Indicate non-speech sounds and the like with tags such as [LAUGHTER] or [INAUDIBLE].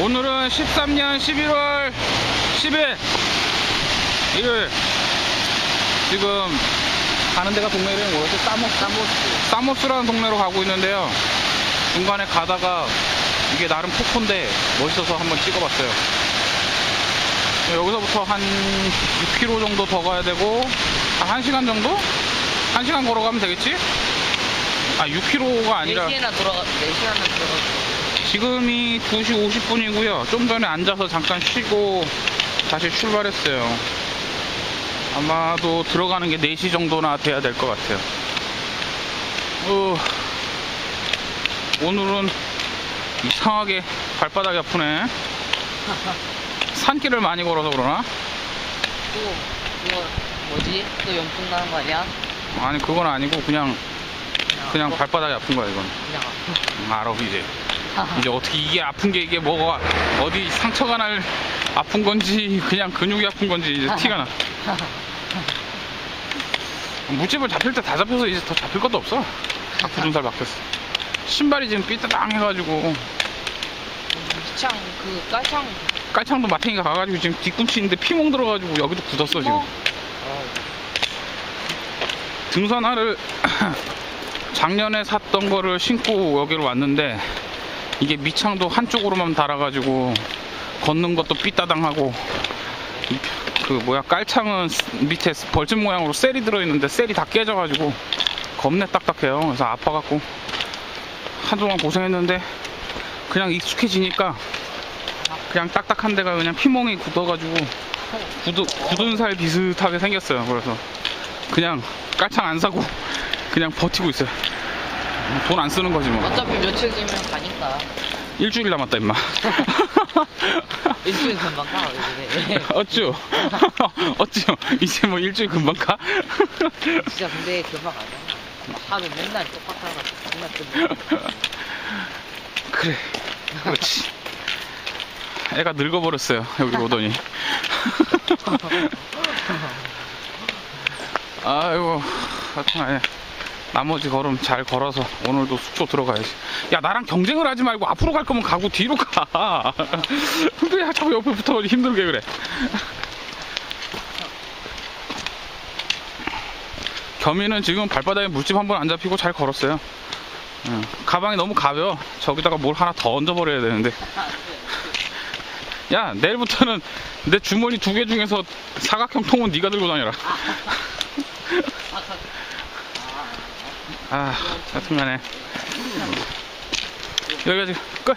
오늘은 13년 11월 10일 일요일 지금 가는 데가 동네 이름이 뭐였지? 사모스 사모스 사모스라는 동네로 가고 있는데요 중간에 가다가 이게 나름 폭포인데 멋있어서 한번 찍어봤어요 여기서부터 한 6km 정도 더 가야 되고 한 1시간 정도? 1시간 걸어가면 되겠지? 아 6km가 아니라 4시에나 들어가, 4시간은 들어가. 지금이 2시 50분이고요. 좀 전에 앉아서 잠깐 쉬고 다시 출발했어요. 아마도 들어가는 게 4시 정도나 돼야 될 것 같아요. 어, 오늘은 이상하게 발바닥이 아프네. 산길을 많이 걸어서 그러나? 또, 그거, 뭐지? 또 연풍 나는 거 아니야? 아니, 그건 아니고 그냥, 그냥 뭐, 발바닥이 아픈 거야, 이건. 그냥 음, 알아, 이제. 이제 어떻게 이게 아픈 게 이게 뭐가 어디 상처가 날 아픈 건지 그냥 근육이 아픈 건지 이제 티가 나. 물집을 잡힐 때 다 잡혀서 이제 더 잡힐 것도 없어. 다 굳은 살 바뀌었어. 신발이 지금 삐딱당 해가지고 창, 그, 깔창. 깔창도 마탱이가 가가지고 지금 뒤꿈치 있는데 피멍 들어가지고 여기도 굳었어 지금. 어? 등산화를 [CLEARS THROAT] 작년에 샀던 거를 신고 여기로 왔는데 이게 밑창도 한쪽으로만 달아가지고 걷는 것도 삐따당하고 이- 그 뭐야 깔창은 밑에 벌집 모양으로 셀이 들어있는데 셀이 다 깨져가지고 겁내 딱딱해요 그래서 아파갖고 한동안 고생했는데 그냥 익숙해지니까 그냥 딱딱한 데가 그냥 피멍이 굳어가지고 굳어, 굳은 살 비슷하게 생겼어요 그래서 그냥 깔창 안 사고 그냥 버티고 있어요. 돈 안 쓰는 거지 뭐. 어차피 며칠 뒤면 가니까. 일주일 남았다 임마. [LAUGHS] 일주일 금방 가, 요즘에. [LAUGHS] 어쭈? [LAUGHS] 어쭈? 이제 뭐 일주일 금방 가? 진짜 근데 금방 가잖아. 하루 맨날 똑같아가지고 맨날 끝나. 그래. 그렇지. 애가 늙어버렸어요. 여기 오더니. 아이고, 하여튼, 나머지 걸음 잘 걸어서 오늘도 숙소 들어가야지. 야, 나랑 경쟁을 하지 말고 앞으로 갈 거면 가고 뒤로 가. [LAUGHS] 왜 자꾸 옆에 붙어가지고 힘들게 그래. 겸이는 지금 발바닥에 물집 한 번 안 잡히고 잘 걸었어요. 응. 가방이 너무 가벼워. 저기다가 뭘 하나 더 얹어버려야 되는데. 야, 내일부터는 내 주머니 두 개 중에서 사각형 통은 네가 들고 다녀라. [LAUGHS] 아, 하여튼간에 여기가 지금 끝.